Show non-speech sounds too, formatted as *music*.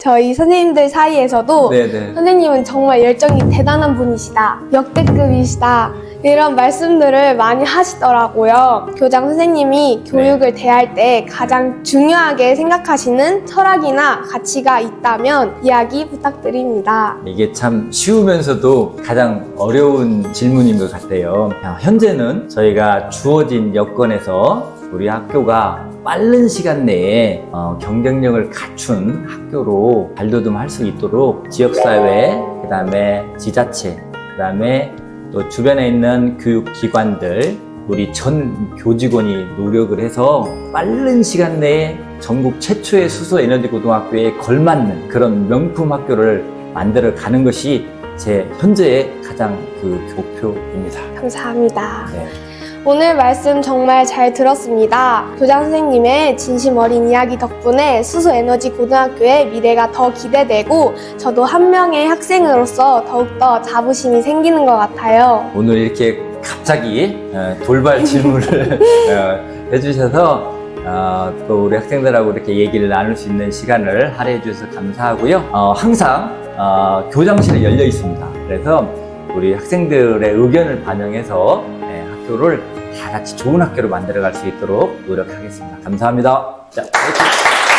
저희 선생님들 사이에서도 네네. 선생님은 정말 열정이 대단한 분이시다. 역대급이시다. 이런 말씀들을 많이 하시더라고요. 교장 선생님이 교육을 대할 때 가장 중요하게 생각하시는 철학이나 가치가 있다면 이야기 부탁드립니다. 이게 참 쉬우면서도 가장 어려운 질문인 것 같아요. 아, 현재는 저희가 주어진 여건에서 우리 학교가 빠른 시간 내에 어, 경쟁력을 갖춘 학교로 발돋움할 수 있도록 지역사회, 그 다음에 지자체, 그 다음에 또 주변에 있는 교육기관들, 우리 전 교직원이 노력을 해서 빠른 시간 내에 전국 최초의 수소 에너지 고등학교에 걸맞는 그런 명품 학교를 만들어 가는 것이 제 현재의 가장 그 목표입니다. 감사합니다. 네. 오늘 말씀 정말 잘 들었습니다. 교장 선생님의 진심 어린 이야기 덕분에 수소 에너지 고등학교의 미래가 더 기대되고 저도 한 명의 학생으로서 더욱더 자부심이 생기는 것 같아요. 오늘 이렇게 갑자기 어, 돌발 *laughs* 질문을 어, 해주셔서 어, 또 우리 학생들하고 이렇게 얘기를 나눌 수 있는 시간을 할애해 주셔서 감사하고요. 어, 항상 어, 교장실에 열려 있습니다. 그래서 우리 학생들의 의견을 반영해서 네, 학교를 다 같이 좋은 학교로 만들어갈 수 있도록 노력하겠습니다. 감사합니다. 자, 화이팅!